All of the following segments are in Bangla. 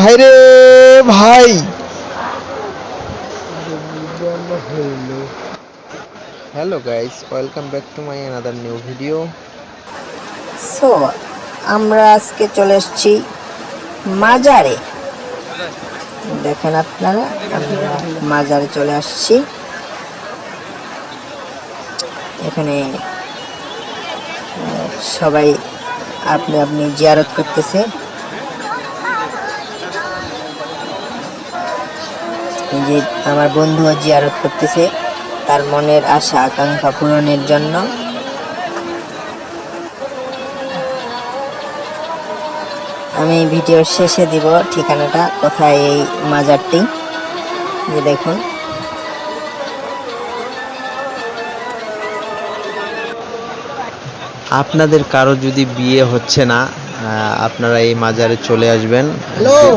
ভাই রে ভাই। Hello guys welcome back to my another new video so আমরা আজকে চলে এসেছি মাজারে। দেখেন আপনারা আমরা মাজারে চলে আসছি। এখানে সবাই আপনি আপনি জিয়ারত করতেছে। যে আমার বন্ধুও জিয়ারত করতেছে, তার মনের আশা, আকাঙ্ক্ষা পূরণের জন্য। আমি ভিডিওর শেষে দিব ঠিকানাটা, কোথায় এই মাজারটি, যে দেখুন। আপনাদের কারও যদি বিয়ে হচ্ছে না আপনারা এই মাজারে চলে আসবেন।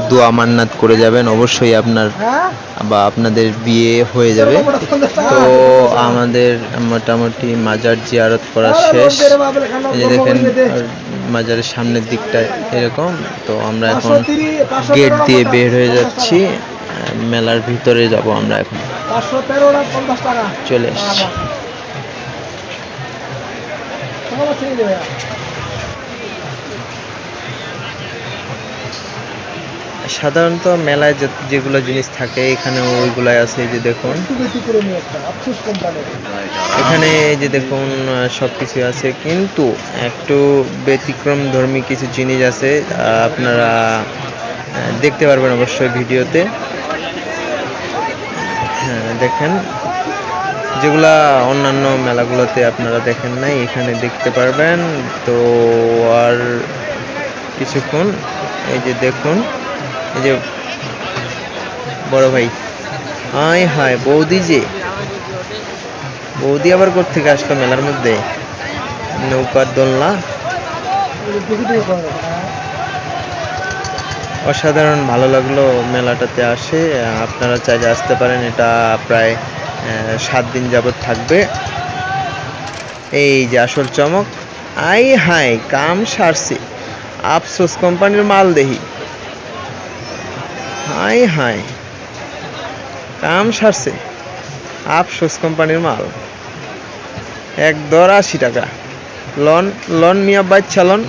দোয়া মান্নাত করে যাবেন অবশ্যই আপনার বা আপনাদের বিয়ে হয়ে যাবে। তো আমাদের মোটামুটি মাজার জিয়ারত করা শেষ। এই যে দেখেন মাজারের সামনের দিকটা এরকম। তো আমরা এখন গেট দিয়ে বের হয়ে যাচ্ছি। মেলার ভিতরে যাব আমরা এখন। চলে এসছি। সাধারণত মেলায় যেগুলো জিনিস থাকে, এখানে ওইগুলাই আছে যে দেখুন। এখানে যে দেখুন সব কিছু আছে। কিন্তু একটু ব্যতিক্রম ধর্মী কিছু জিনিস আছে আপনারা দেখতে পারবেন অবশ্যই ভিডিওতে। হ্যাঁ দেখেন। যেগুলা অন্যান্য মেলাগুলোতে আপনারা দেখেন নাই, এখানে দেখতে পারবেন। তো আর কিছুক্ষণ, এই যে দেখুন। এই যে বড় ভাই। আয় হায়, বৌদি যে। বৌদি আবার কোথেকে আসলো মেলার মধ্যে? নৌকার দোলনা? অসাধারণ, ভালো লাগল মেলাটাতে আসে। আপনারা চাইলে আসতে পারেন, এটা প্রায় সাত দিন যাবৎ থাকবে। এই যে আসল চমক। আই হাই কাম সারছে। আফসোস, কোম্পানির মাল দেহি হাই হাই কাম সারছে। আফসোস কোম্পানির মাল। এক দর আশি টাকা। লন লন মিয়া বাচ্চা লন।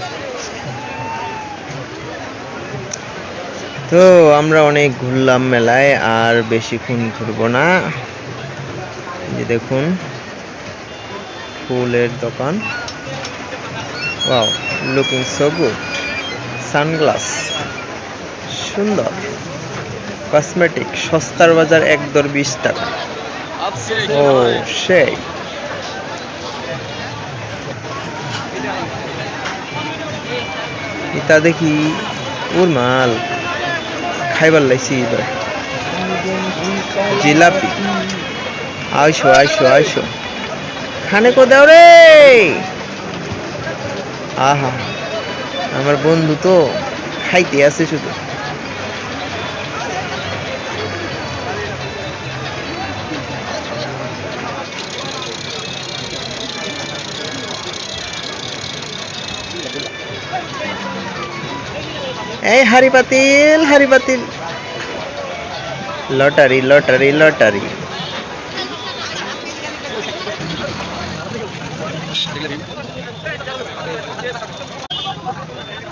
তো আমরা অনেক ঘুরলাম মেলায়, আর বেশিক্ষণ ঘুরবো না। যে দেখুন, ফুলের দোকান। Wow looking so good sunglass. সুন্দর। কসমেটিক, সস্তার বাজার এক দর বিশ টাকা। ও, সেই। ইতা দেখি, ওর মাল। খাইবার লাইছি এবার জিলাপি। আইসো আইসো আইসো। খানে কো দাও রে! আহা, আমার বন্ধু তো খাইতে আছে শুধু। हरी हरिपतिल लॉटरी लॉटरी लॉटरी Thank.